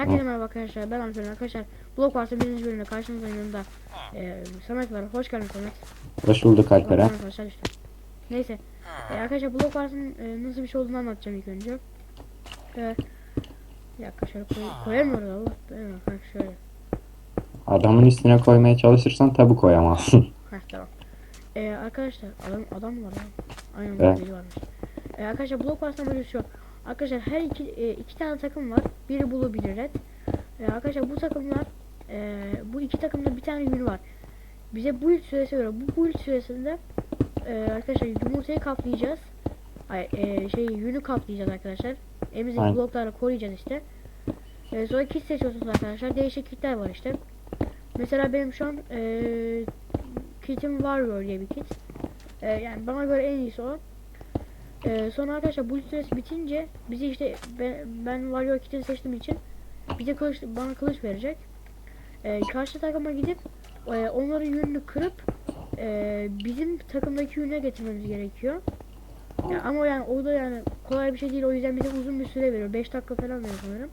Herkese merhaba arkadaşlar. Ben Alper arkadaşlar. Blok varsa birinci bölümde karşınızdayım yanında. Ee, Samet var. Hoş geldin Samet. Hoş bulduk Alperen. Aman Arkadaşlar işte. Neyse. Ee, arkadaşlar blok varsın e, nasıl bir şey olduğunu anlatacağım ilk önce. Ee, bir dakika şöyle koy, koyamıyoruz Allah. Ha, şöyle. Adamın üstüne koymaya çalışırsan tabi koyamazsın. Heh tamam. Ee, arkadaşlar adam adam var ha. Aynen Evet. varmış. Ee, arkadaşlar blok varsa böyle bir şey. Arkadaşlar her iki e, iki tane takım var. Biri blue biri red. Ee, arkadaşlar bu takımlar e, bu iki takımda bir tane yünü var. Bize build süresi veriyor. Bu build süresinde e, arkadaşlar yumurtayı kaplayacağız. Ay e, şey yünü kaplayacağız arkadaşlar. Elimizdeki Aynen. bloklarla koruyacağız işte. E, sonra kit seçiyorsunuz arkadaşlar. Değişik kitler var işte. Mesela benim şu an e, kitim Warrior diye bir kit. E, yani bana göre en iyisi o. E, sonra arkadaşlar bu süresi bitince bizi işte ben, ben Warrior kitini seçtiğim için bize kılıç, bana kılıç verecek. E, karşı takıma gidip e, onların yününü kırıp e, bizim takımdaki yüne getirmemiz gerekiyor. Ya ama yani o da yani kolay bir şey değil o yüzden bize uzun bir süre veriyor. 5 dakika falan veriyor sanırım.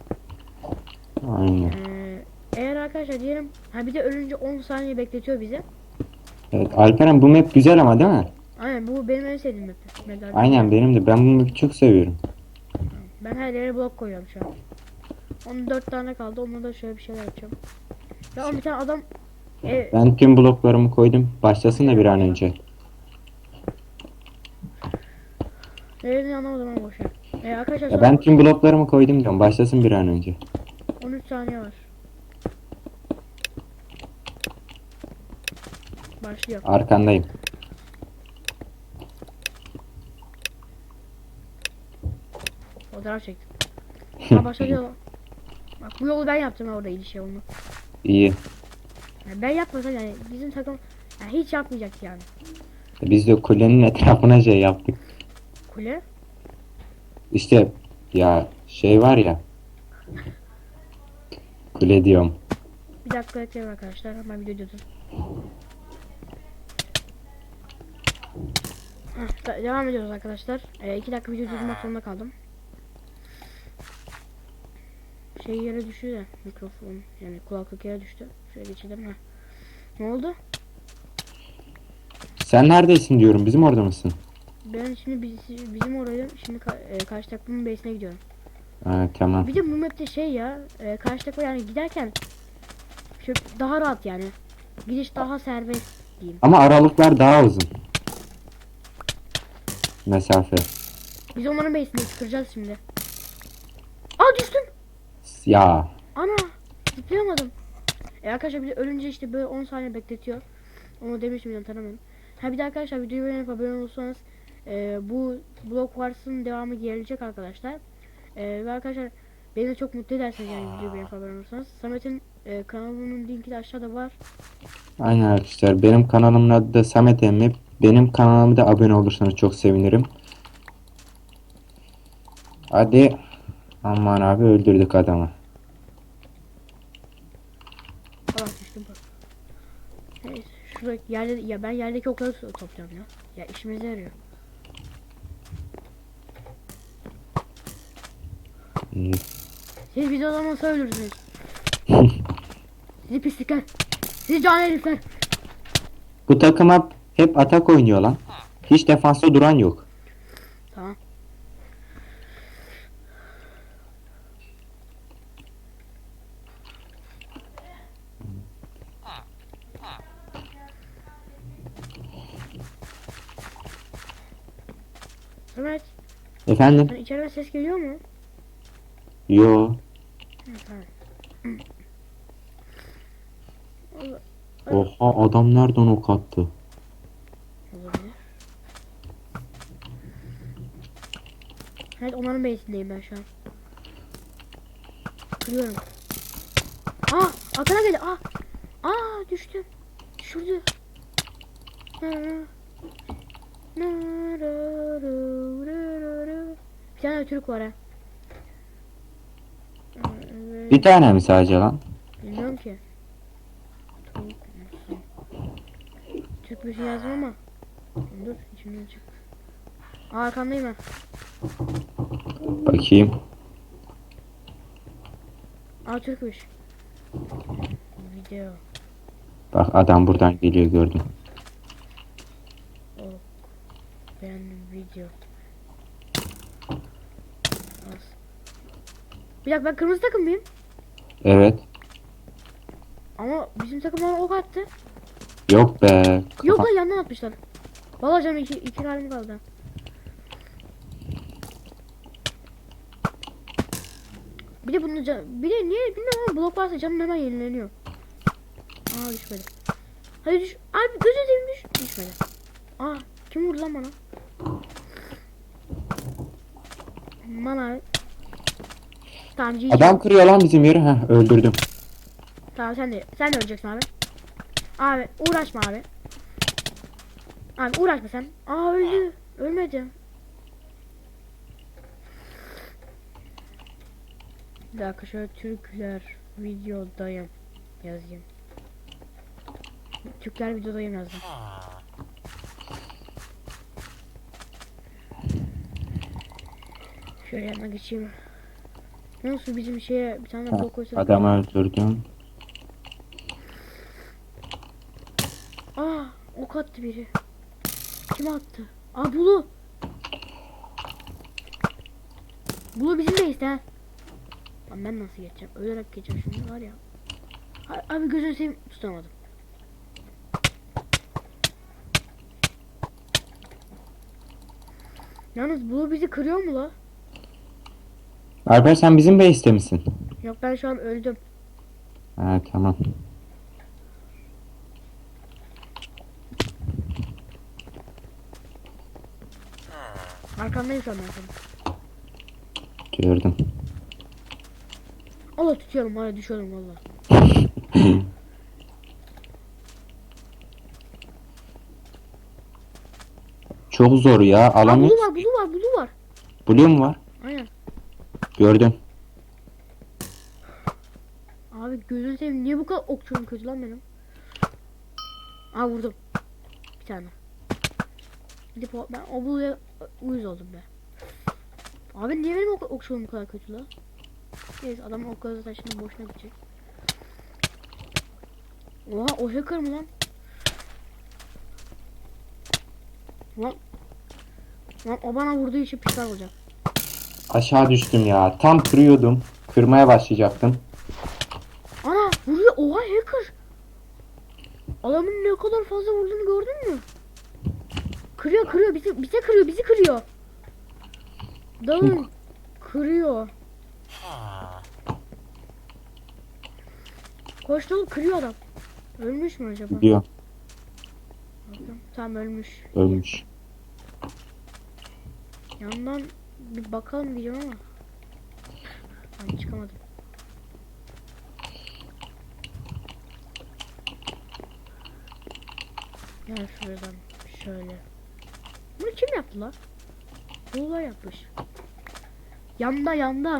Aynen. Ee, eğer arkadaşlar diyelim ha bir de ölünce 10 saniye bekletiyor bize. Evet Alperen bu map güzel ama değil mi? Aynen bu benim en sevdiğim map. Medal. Aynen benim de. Ben bu map'i çok seviyorum. Ben her yere blok koyuyorum şu an. Onun 4 tane kaldı. Onunla da şöyle bir şeyler yapacağım. Ya bir tane adam e, Ben tüm bloklarımı koydum. Başlasın da bir an önce. Nerenin anlamadım ama boşver. E, arkadaşlar Ya ben tüm bloklarımı koydum diyorum. Başlasın bir an önce. 13 saniye var. Başlıyor. Arkandayım. Fotoğraf çektim. Ha başlıyor. Bak bu yolu ben yaptım orada iniş yolunu. İyi. Yani ben yapmasam yani bizim takım yani hiç yapmayacak yani. Biz de kulenin etrafına şey yaptık. Kule. İşte ya şey var ya. Kule diyorum. Bir dakika bekleyin arkadaşlar. Hemen video durdum. Devam ediyoruz arkadaşlar. E, iki dakika video durdurmak zorunda kaldım. Şey yere düştü de mikrofon yani kulaklık yere düştü. Şöyle geçelim ha. Ne oldu? Sen neredesin diyorum. Bizim orada mısın? Ben şimdi biz, bizim oraya şimdi ka- e, karşı takımın base'ine gidiyorum. Ha, tamam. Bir de bu map'te şey ya e, karşı takıma yani giderken şöyle daha rahat yani. Gidiş daha serbest diyeyim. Ama aralıklar daha uzun. Mesafe. Biz onların base'ini kıracağız şimdi. Aa düştüm. Ya. Ana zıplayamadım. E arkadaşlar bir de ölünce işte böyle 10 saniye bekletiyor. Onu demiştim yani tanımadım. Ha bir de arkadaşlar videoyu beğenip abone olursanız e, bu Block Wars'ın devamı gelecek arkadaşlar. E, ve arkadaşlar beni de çok mutlu ederseniz yani videoyu beğenip abone olursanız. Samet'in e, kanalının linki de aşağıda var. Aynen arkadaşlar. Benim kanalımın adı da Samet Emmi. Benim kanalıma da abone olursanız çok sevinirim. Hadi. Aman abi öldürdük adamı. Allah düştüm bak. Neyse şurada yerde ya ben yerdeki okları to- topluyorum ya. Ya işimize yarıyor. İyi. Siz videodan nasıl ölürsünüz? Sizi pislikler. Sizi can herifler. Bu takıma hep atak oynuyor lan. Hiç defansta duran yok. Samet, Efendim? içeriden ses geliyor mu? Yo. Oha adam nereden ok attı? Evet onların base'indeyim ben şu an. Kırıyorum. Aa! Atana geldi. Aa! Aa düştüm. Düşürdü. Na, na. Bir tane Türk var ha. Evet, Bir tane mi sadece lan? Bilmiyorum ki. Türk? Türk müsün yazdım ama. Dur içimden çık. Aa, Arkandayım ben. Bakayım. Aa Türkmüş. Video. Bak adam buradan geliyor gördüm. Ben video. Bir dakika ben kırmızı takım mıyım? Evet. Ama bizim takım bana ok attı. Yok be. Yok lan yandan atmışlar. Vallahi canım iki, iki halim kaldı. Bir de bunun can, bir de niye bilmiyorum ama blok varsa canım hemen yenileniyor. Aa düşmedi. Hadi düş. Abi gözü seveyim düş. Düşmedi. Aa kim vurdu lan bana? Bana. Tamam GG. Adam kırıyor lan bizim yeri. Heh öldürdüm. Tamam sen de sen de öleceksin abi. Abi uğraşma abi. Abi uğraşma sen. Aa öldü. Ölmedi. Bir dakika şöyle Türkler videodayım yazayım. Türkler videodayım yazdım. Şöyle yanına geçeyim. Nasıl bizim şeye bir tane blok koysak. Adamı öldürdüm. Aa ok attı biri. Kim attı? Aa Bulu. Bulu bizim de ha. Lan ben nasıl geçeceğim? Ölerek geçeceğim şimdi var ya. Abi gözünü seveyim tutamadım. Yalnız Bulu bizi kırıyor mu la? Alper sen bizim base'te misin? Yok ben şu an öldüm. Ha tamam. Arkamdayım şu an. Gördüm. Allah tutuyorum hala düşüyorum valla. Çok zor ya. Aa Alan Bulu var Bulu var Bulu var. Blue mu var? Aynen. Gördüm. Abi gözünü seveyim niye bu kadar okçum kötü lan benim? Aa vurdum. Bir tane. Gidip o, ben o buluya uyuz oldum be. Abi niye benim ok okçuluğum bu kadar kötü lan? Neyse adam o kadar zaten şimdi boşuna gidecek. Oha o hacker mı lan? Lan. Lan o bana vurduğu için pişman olacak. Aşağı düştüm ya. Tam kırıyordum. Kırmaya başlayacaktım. Ana vuruyor. Oha hacker. Adamın ne kadar fazla vurduğunu gördün mü? Kırıyor kırıyor bizi bize kırıyor bizi kırıyor. Dalın kırıyor. Koş dolu kırıyor adam. Ölmüş mü acaba? Diyor. Bakın, Tam ölmüş. Ölmüş. Yandan bir bakalım diyeceğim ama. Ben çıkamadım. Gel şuradan şöyle. Bunu kim yaptı lan? Buğla yapmış. Yanda yanda.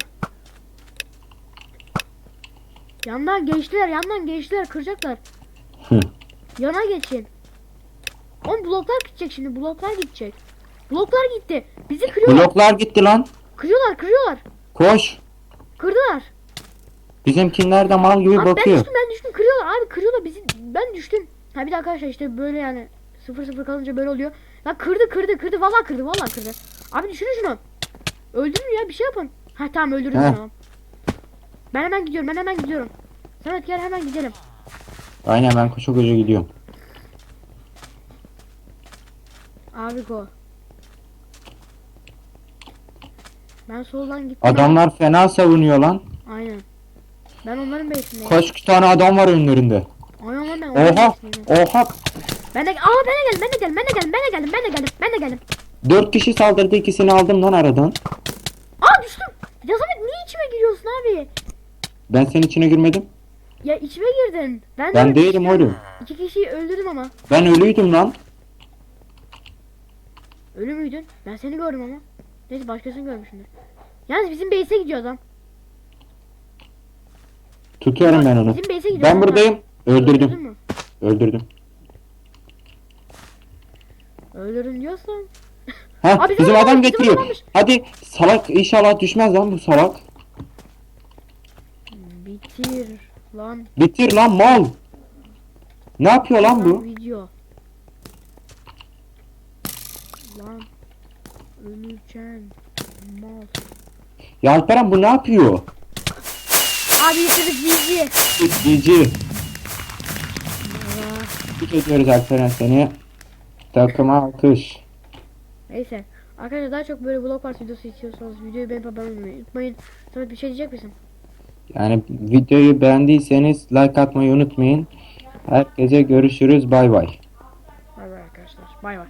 Yandan geçtiler yandan geçtiler kıracaklar. Hı. Yana geçin. Oğlum bloklar gidecek şimdi bloklar gidecek. Bloklar gitti. Bizi kırıyorlar. Bloklar gitti lan. Kırıyorlar kırıyorlar. Koş. Kırdılar. Bizimkiler de mal gibi Abi ben bakıyor. düştüm ben düştüm kırıyorlar abi kırıyorlar bizi ben düştüm. Ha bir de arkadaşlar işte böyle yani sıfır sıfır kalınca böyle oluyor. Lan kırdı kırdı kırdı vallahi kırdı vallahi kırdı. Abi düşürün şunu. Öldürün ya bir şey yapın. Ha tamam öldürdüm tamam. Ben hemen gidiyorum ben hemen gidiyorum. Samet gel hemen gidelim. Aynen ben koşa koşa gidiyorum. Abi go. Ben soldan gittim. Adamlar fena savunuyor lan. Aynen. Ben onların base'indeyim. Kaç tane adam var önlerinde. Aynen lan ben onların Oha. base'indeyim. Oha. Ben de aa ben de geldim ben de geldim ben de geldim ben de geldim ben de geldim ben de geldim. Dört kişi saldırdı ikisini aldım lan aradan. Aa düştüm. Ya Samet niye içime giriyorsun abi? Ben senin içine girmedim. Ya içime girdin. Ben, Ben de değilim oğlum. İki kişiyi öldürdüm ama. Ben ölüydüm lan. Ölü müydün? Ben seni gördüm ama. Neyse başkasını görmüşümdür. Yalnız bizim base'e gidiyor adam. Tutuyorum ben onu. Bizim base'e gidiyor. Ben adam. buradayım. Öldürdün Öldürdüm. mü? Öldürdüm. Öldürdün diyorsan. Ha Abi bizim bizim adam adam getiriyor. adammış. Hadi salak inşallah düşmez lan bu salak. Bitir lan. Bitir lan mal. Ne yapıyor lan bu? Video. Lan. Öleceksin. Mal. Ya Alperen bu ne yapıyor? Abi bitirdik bizi. GG. Tebrik ediyoruz Alperen seni. Takıma alkış. Neyse. Arkadaşlar daha çok böyle vlog parti videosu istiyorsanız videoyu beğenip abone olmayı unutmayın. Samet bir şey diyecek misin? Yani videoyu beğendiyseniz like atmayı unutmayın. Herkese görüşürüz. Bay bay. Bay bay arkadaşlar. Bay bay.